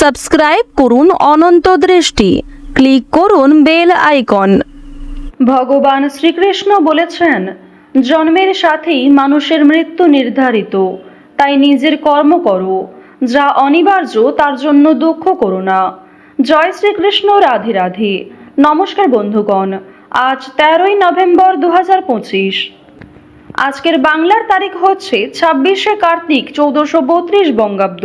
Subscribe করুন অনন্ত দৃষ্টি। Click করুন বেল আইকন। ভগবান শ্রীকৃষ্ণ বলেছেন, জন্মের সাথেই মানুষের মৃত্যু নির্ধারিত। তাই নিজের কর্ম করো। যা অনিবার্য, তার জন্য দুঃখ করো না। জয় শ্রীকৃষ্ণ, রাধে রাধে। নমস্কার বন্ধুগণ, আজ তেরোই নভেম্বর দু হাজার পঁচিশ। আজকের বাংলার তারিখ হচ্ছে ছাব্বিশে কার্তিক চৌদ্দশো বত্রিশ বঙ্গাব্দ।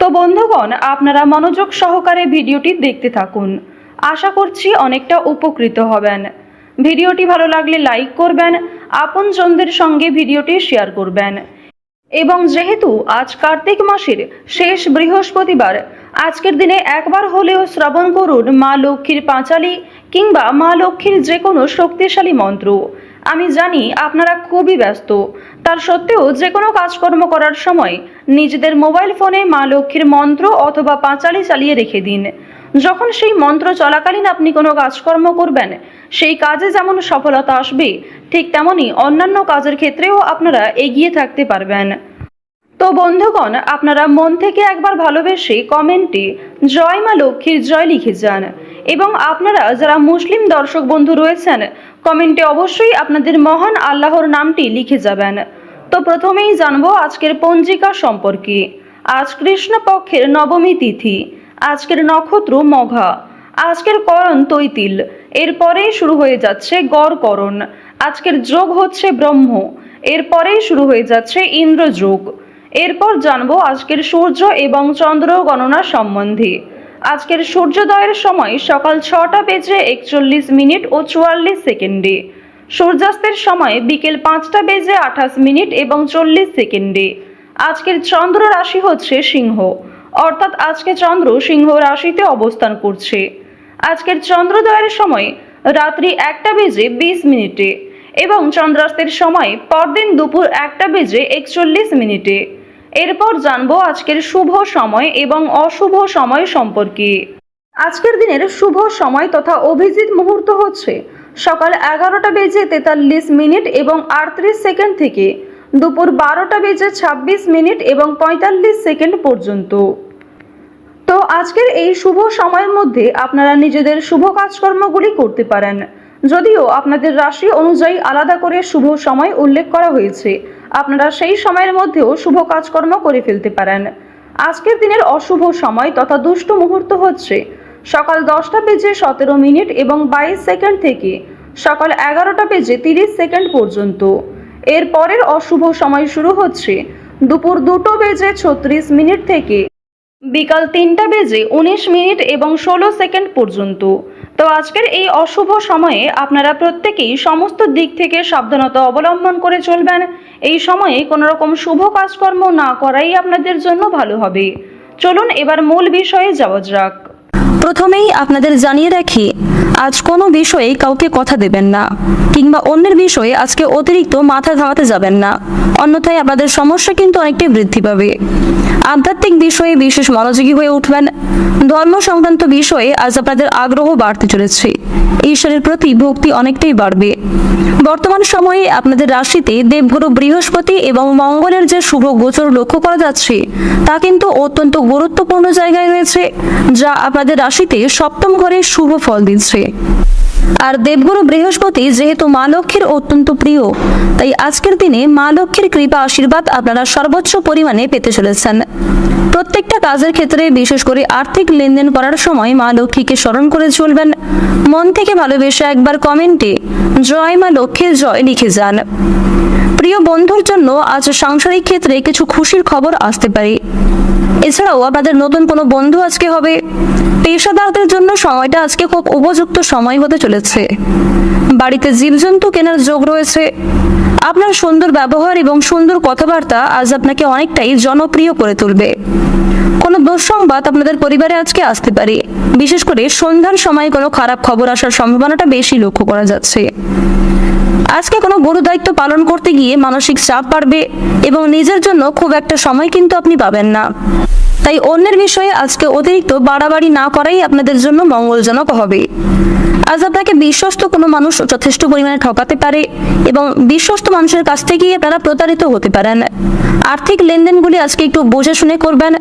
তো বন্ধুগণ, আপনারা মনোযোগ সহকারে ভিডিওটি দেখতে থাকুন। আশা করছি অনেকটা উপকৃত হবেন। ভিডিওটি ভালো লাগলে লাইক করবেন, আপনজনদের সঙ্গে ভিডিওটি শেয়ার করবেন। এবং যেহেতু আজ কার্তিক মাসের শেষ বৃহস্পতিবার, আজকের দিনে একবার হলেও শ্রবণ করুন মা লক্ষ্মীর পাঁচালি কিংবা মা লক্ষ্মীর যে কোনো শক্তিশালী মন্ত্র। আমি জানি আপনারা খুবই ব্যস্ত। তার সত্ত্বেও যে কোনো কাজকর্ম করার সময় নিজেদের মোবাইল ফোনে মা লক্ষ্মীর মন্ত্র অথবা পাঁচালি চালিয়ে রেখে দিন। যখন সেই মন্ত্র চলাকালীন আপনি কোনো কাজকর্ম করবেন, সেই কাজে যেমন সফলতা আসবে, ঠিক তেমনই অন্যান্য কাজের ক্ষেত্রেও আপনারা এগিয়ে থাকতে পারবেন। তো বন্ধুগণ, আপনারা মন থেকে একবার ভালোবেসে কমেন্টে জয় মা লক্ষ্মীর জয় লিখে যান। এবং আপনারা যারা মুসলিম দর্শক বন্ধু রয়েছেন কমেন্টে অবশ্যই আপনাদের মহান আল্লাহর নামটি লিখে যাবেন। তো প্রথমেই জানব আজকের পঞ্জিকা সম্পর্কে। আজ কৃষ্ণপক্ষের নবমী তিথি, আজকের নক্ষত্র মঘা, আজকের করণ তৈতিল এরপরেই শুরু হয়ে যাচ্ছে গড়করণ, আজকের যোগ হচ্ছে ব্রহ্ম এরপরেই শুরু হয়ে যাচ্ছে ইন্দ্রযোগ। এরপর জানব আজকের সূর্য এবং চন্দ্র গণনা সম্বন্ধে। আজকের সূর্যোদয়ের সময় সকাল ছটা বেজে একচল্লিশ মিনিট ও চুয়াল্লিশ সেকেন্ডে। সূর্যাস্তের সময় বিকেল পাঁচটা বেজে আঠাশ মিনিট এবং চল্লিশ সেকেন্ডে। আজকের চন্দ্র রাশি হচ্ছে সিংহ। অর্থাৎ আজকে চন্দ্র সিংহ রাশিতে অবস্থান করছে। আজকের চন্দ্রোদয়ের সময় রাত্রি একটা বেজে বিশ মিনিটে এবং চন্দ্রাস্তের সময় পরদিন দুপুর একটা বেজে একচল্লিশ মিনিটে। এরপর জানব আজকের শুভ সময় এবং অশুভ সময় সম্পর্কে। আজকের দিনের শুভ সময় তথা অভিজিৎ মুহূর্ত হচ্ছে সকাল এগারোটা বেজে তেতাল্লিশ মিনিট এবং আটত্রিশ সেকেন্ড থেকে দুপুর বারোটা বেজে ছাব্বিশ মিনিট এবং পঁয়তাল্লিশ সেকেন্ড পর্যন্ত। তো আজকের এই শুভ সময়ের মধ্যে আপনারা নিজেদের শুভ কাজকর্মগুলি করতে পারেন। যদিও আপনাদের রাশি অনুযায়ী আলাদা করে শুভ সময় উল্লেখ করা হয়েছে। আপনারা সেই সময়ের মধ্যেও শুভ কাজকর্ম করে ফেলতে পারেন। আজকের দিনের অশুভ সময় তথা দুষ্ট মুহূর্ত হচ্ছে সকাল দশটা বেজে সতেরো মিনিট এবং বাইশ সেকেন্ড থেকে সকাল এগারোটা বেজে তিরিশ সেকেন্ড পর্যন্ত। এর পরের অশুভ সময় শুরু হচ্ছে দুপুর দুটো বেজে ছত্রিশ মিনিট থেকে বিকাল তিনটা বেজে উনিশ মিনিট এবং ষোলো সেকেন্ড পর্যন্ত। তো আজকের এই অশুভ সময়ে আপনারা প্রত্যেকেই সমস্ত দিক থেকে সাবধানতা অবলম্বন করে চলবেন। এই সময়ে কোনো রকম শুভ কাজকর্ম না করাই আপনাদের জন্য ভালো হবে। চলুন এবার মূল বিষয়ে যাওয়া যাক। প্রথমেই আপনাদের জানিয়ে রাখি, আজ কোনো বিষয়ে কাউকে কথা দেবেন না, কিংবা অন্যের বিষয়ে আজকে অতিরিক্ত মাথা ঘামাতে যাবেন না। অন্যথায় আপনাদের সমস্যা কিন্তু অনেকটাই বৃদ্ধি পাবে। আধ্যাত্মিক বিষয়ে বিশেষ মনোযোগী হয়ে উঠবেন। ধর্ম সংক্রান্ত বিষয়ে আজ আপনাদের আগ্রহ বাড়তে চলেছে। ঈশ্বরের প্রতি ভক্তি অনেকটাই বাড়বে। বর্তমান সময়ে আপনাদের রাশিতে দেবগুরু বৃহস্পতি এবং মঙ্গলের যে শুভ গোচর লক্ষ্য করা যাচ্ছে, তা কিন্তু অত্যন্ত গুরুত্বপূর্ণ জায়গায় রয়েছে, যা আপনাদের রাশিতে সপ্তম ঘরে শুভ ফল দিচ্ছে আর দেবগুরু বৃহস্পতি যেহেতু মা লক্ষ্মীর অত্যন্ত প্রিয়, তাই আজকের দিনে মা লক্ষ্মীর কৃপা আশীর্বাদ আপনারা সর্বোচ্চ পরিমাণে পেতে চলেছেন। প্রত্যেকটা কাজের ক্ষেত্রে বিশেষ করে আর্থিক লেনদেন করার সময় মা লক্ষ্মীকে স্মরণ করে চলবেন। মন থেকে ভালোবেসে একবার কমেন্টে জয় মা লক্ষ্মীর জয় লিখে যান। প্রিয় বন্ধুর জন্য আজ সাংসারিক ক্ষেত্রে কিছু খুশির খবর আসতে পারে। এছাড়াও আপনাদের নতুন কোনো বন্ধু আজকে হবে। পেশাদারদের জন্য সময়টা আজকে খুব উপযুক্ত সময় হতে চলেছে। বাড়িতে জীবজন্তু কেনার যোগ রয়েছে। আপনার সুন্দর ব্যবহার এবং সুন্দর কথাবার্তা আজ আপনাকে অনেকটাই জনপ্রিয় করে তুলবে। কোনো দুঃসংবাদ আপনাদের পরিবারে আজকে আসতে পারে। বিশেষ করে সন্ধ্যার সময় কোনো খারাপ খবর আসার সম্ভাবনাটা বেশি লক্ষ্য করা যাচ্ছে। আজকে কোনো গুরু দায়িত্ব পালন করতে গিয়ে মানসিক চাপ বাড়বে এবং নিজের জন্য খুব একটা সময় কিন্তু আপনি পাবেন না। তাই অন্যের বিষয়ে আজকে অতিরিক্ত বাড়াবাড়ি না করাই আপনাদের জন্য মঙ্গলজনক হবে। আজ আপনাকে বিশ্বস্ত কোনো মানুষ যথেষ্ট পরিমাণে ঠকাতে পারে এবং বিশ্বস্ত মানুষের কাছ থেকেই আপনারা প্রতারিত হতে পারেন। আর্থিক লেনদেনগুলি আজকে একটু বুঝে শুনে করবেন।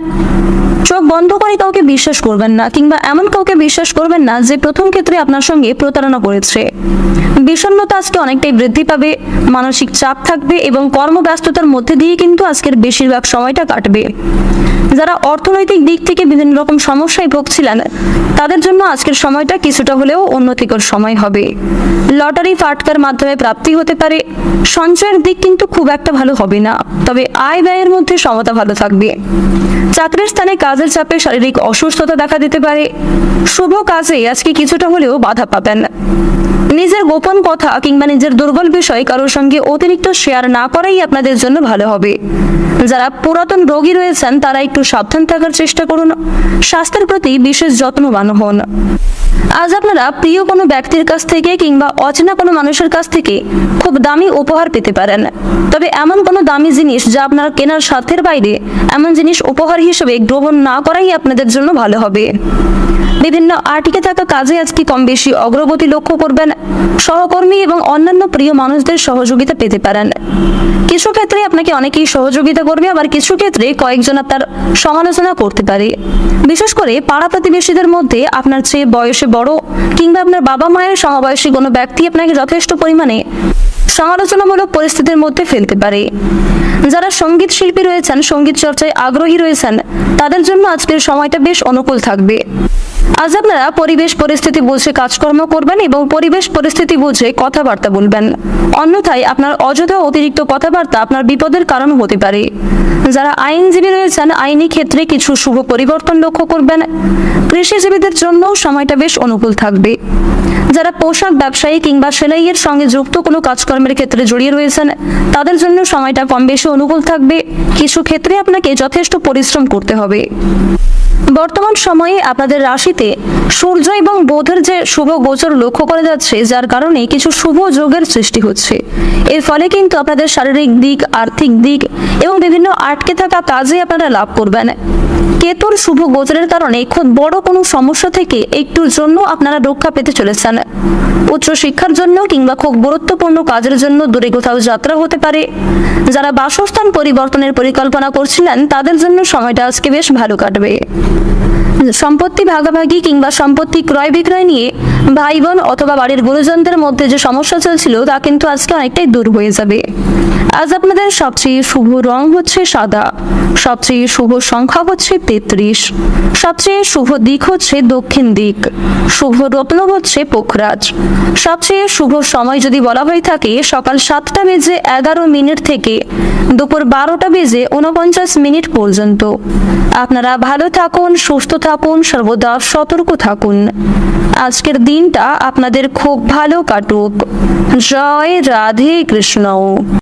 চোখ বন্ধ করে কাউকে বিশ্বাস করবেন না কিংবা এমন কাউকে বিশ্বাস করবেন না যে প্রথম ক্ষেত্রে আপনার সঙ্গে প্রতারণা করেছে। বিষণ্ণতা আজকে অনেকটাই বৃদ্ধি পাবে, মানসিক চাপ থাকবে এবং কর্মব্যস্ততার মধ্যে দিয়ে কিন্তু আজকের বেশিরভাগ সময়টা কাটবে। যারা অর্থনৈতিক দিক থেকে বিভিন্ন রকম সমস্যায় ভুগছিলেন। তাদের জন্য আজকের সময়টা কিছুটা হলেও উন্নতিকর সময় হবে। লটারি ফাটকার মাধ্যমে প্রাপ্তি হতে পারে। সঞ্চয়ের দিক কিন্তু খুব একটা ভালো হবে না, তবে আয় ব্যয়ের মধ্যে সমতা ভালো থাকবে। চাকরির স্থানে কাজের চাপে শারীরিক অসুস্থতা দেখা দিতে পারে। শুভ কাজে আজকে কিছুটা হলেও বাধা পাবেন। নিজের গোপন কথা কিংবা নিজের দুর্বল বিষয় কারোর সঙ্গে অতিরিক্ত শেয়ার না করাই আপনাদের জন্য ভালো হবে। যারা পুরাতন রোগী রয়েছেন, তারা একটু সাবধান থাকার চেষ্টা করুন। স্বাস্থ্যের প্রতি বিশেষ যত্নবান হন। আজ আপনারা প্রিয় কোনো ব্যক্তির কাছ থেকে কিংবা অচেনা কোনো মানুষের কাছ থেকে খুব দামি উপহার পেতে পারেন। তবে এমন কোনো দামি জিনিস যা আপনার কেনার স্বার্থের বাইরে এমন জিনিস উপহার হিসেবে গ্রহণ না করাই আপনাদের জন্য ভালো হবে। বিভিন্ন আটকে থাকা কাজে আজকে কম বেশি অগ্রগতি লক্ষ্য করবেন। সহকর্মী এবং অন্যান্য প্রিয় মানুষদের সহযোগিতা পেতে পারেন। কিছু ক্ষেত্রে আপনাকে অনেকেই সহযোগিতা করবে, আবার কিছু ক্ষেত্রে কয়েকজন আপনার সমালোচনা করতে পারে। বিশেষ করে পাড়া প্রতিবেশীদের মধ্যে আপনার চেয়ে বয়সে বড় কিংবা আপনার বাবা মায়ের সমবয়সী কোনো ব্যক্তি আপনাকে যথেষ্ট পরিমাণে সমালোচনামূলক পরিস্থিতির মধ্যে ফেলতে পারে। যারা সংগীত শিল্পী রয়েছেন, সংগীত চর্চায় আগ্রহী রয়েছেন, তাদের জন্য আজকের সময়টা বেশ অনুকূল থাকবে। আজ আপনারা পরিবেশ পরিস্থিতি বুঝে কাজকর্ম করবেন এবং পরিবেশ পরিস্থিতি বুঝে কথাবার্তা বলবেন। অন্যথায় আপনার অযথা অতিরিক্ত কথাবার্তা আপনার বিপদের কারণ হতে পারে। যারা আইনজীবী রয়েছেন, আইনি ক্ষেত্রে কিছু শুভ পরিবর্তন লক্ষ্য করবেন। কৃষিজীবীদের জন্য সময়টা বেশ অনুকূল থাকবে। যারা পোশাক ব্যবসায়ী কিংবা সেলাইয়ের সঙ্গে যুক্ত কোনো কাজকর্মের ক্ষেত্রে জড়িয়ে রয়েছেন, তাদের জন্য সময়টা কম বেশি অনুকূল থাকবে। কিছু ক্ষেত্রে আপনাকে যথেষ্ট পরিশ্রম করতে হবে। বর্তমান সময়ে আপনাদের রাশিতে সূর্য এবং বোধের যে শুভ গোচর লক্ষ্য করা যাচ্ছে, যার কারণে কিছু শুভ যোগের সৃষ্টি হচ্ছে। এর ফলে কিন্তু আপনাদের শারীরিক দিক, আর্থিক দিক এবং বিভিন্ন আটকে থাকা কাজে আপনারা লাভ করবেন। কেতুর শুভ গোচরের কারণে খুব বড় কোনো সমস্যা থেকে একটুর জন্য আপনারা রক্ষা পেতে চলেছেন। উচ্চ শিক্ষার জন্য কিংবা খুব গুরুত্বপূর্ণ কাজের জন্য দূরে কোথাও যাত্রা হতে পারে। যারা বাসস্থান পরিবর্তনের পরিকল্পনা করছিলেন, তাদের জন্য সময়টা আজকে বেশ ভালো কাটবে। সম্পত্তি ভাগাভাগি কিংবা সম্পত্তি ক্রয় বিক্রয় নিয়ে ভাই বোন অথবা বাড়ির গুরুজনদের মধ্যে যে সমস্যা চলছিল, তা কিন্তু আজকে অনেকটাই দূর হয়ে যাবে। আজ আপনাদের সবচেয়ে শুভ রং হচ্ছে সাদা, সবচেয়ে শুভ সংখ্যা হচ্ছে তেত্রিশ, সবচেয়ে শুভ দিক হচ্ছে দক্ষিণ দিক, শুভ রত্ন হচ্ছে পোখরাজ, সবচেয়ে শুভ সময় যদি বলা হয়ে থাকে, সকাল সাতটা বেজে এগারো মিনিট থেকে দুপুর বারোটা বেজে উনপঞ্চাশ মিনিট পর্যন্ত। আপনারা ভালো থাকুন, সুস্থ থাকুন, সর্বদা সতর্ক থাকুন। আজকের দিনটা আপনাদের খুব ভালো কাটুক। জয় রাধে কৃষ্ণ।